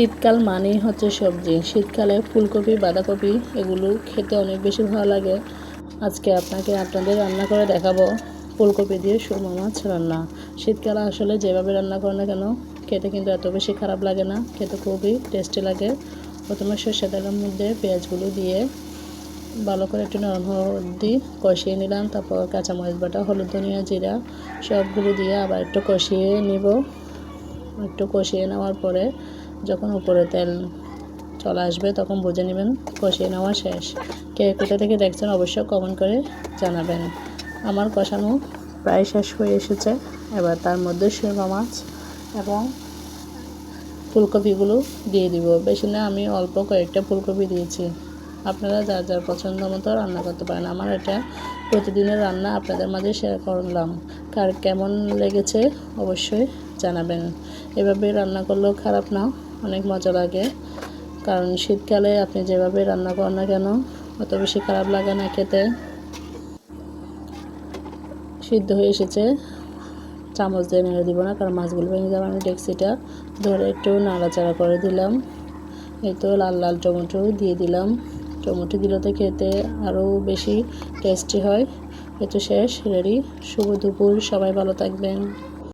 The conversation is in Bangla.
শীতকাল মানেই হচ্ছে সবজি। শীতকালে ফুলকপি, বাঁধাকপি, এগুলো খেতে অনেক বেশি ভালো লাগে। আজকে আপনাকে আপনাদের রান্না করে দেখাবো ফুলকপি দিয়ে সুরমা মাছ রান্না। শীতকালে আসলে যেভাবে রান্না করে না কেন, খেতে কিন্তু এত বেশি খারাপ লাগে না। খেতে খুবই টেস্টি লাগে। প্রথমে সর্ষে তেলের মধ্যে পেঁয়াজগুলো দিয়ে ভালো করে একটু নরম হলদি কষিয়ে নিলাম। তারপর কাঁচামরিচ বাটা, হলুদ ধনিয়া জিরা, সবগুলো দিয়ে আবার একটু কষিয়ে নিব। একটু কষিয়ে নেওয়ার পরে যখন উপরে তেল চলে আসবে, তখন বুঝে নেবেন কষিয়ে নেওয়া শেষ। কে কোথা থেকে দেখছেন অবশ্যই কমেন্ট করে জানাবেন। আমার কষানো প্রায় শেষ হয়ে এসেছে। এবার তার মধ্যে সুরমা মাছ এবং ফুলকপিগুলো দিয়ে দিব। বেশি না, আমি অল্প কয়েকটা ফুলকপি দিয়েছি। আপনারা যার যার পছন্দ মতো রান্না করতে পারেন। আমার এটা প্রতিদিনের রান্না আপনাদের মাঝে শেয়ার করলাম। কার কেমন লেগেছে অবশ্যই জানাবেন। এভাবে রান্না করলেও খারাপ না। অনেক মজা লাগে। কারণ শীতকালে আপনি যেভাবে রান্না করেন না কেন, অত বেশি খারাপ লাগে না খেতে। সিদ্ধ হয়ে এসেছে। চামচ দিয়ে নেড়ে দিব না, কারণ মাছগুলো ভেঙে যাবে। আমি ডেক্সিটা ধরে একটু নাড়াচাড়া করে দিলাম। এই তো লাল লাল টমেটো দিয়ে দিলাম। টমেটো দিলে তো খেতে আরও বেশি টেস্টি হয়। এই তো শেষ, রেডি। শুভ দুপুর, সবাই ভালো থাকবেন।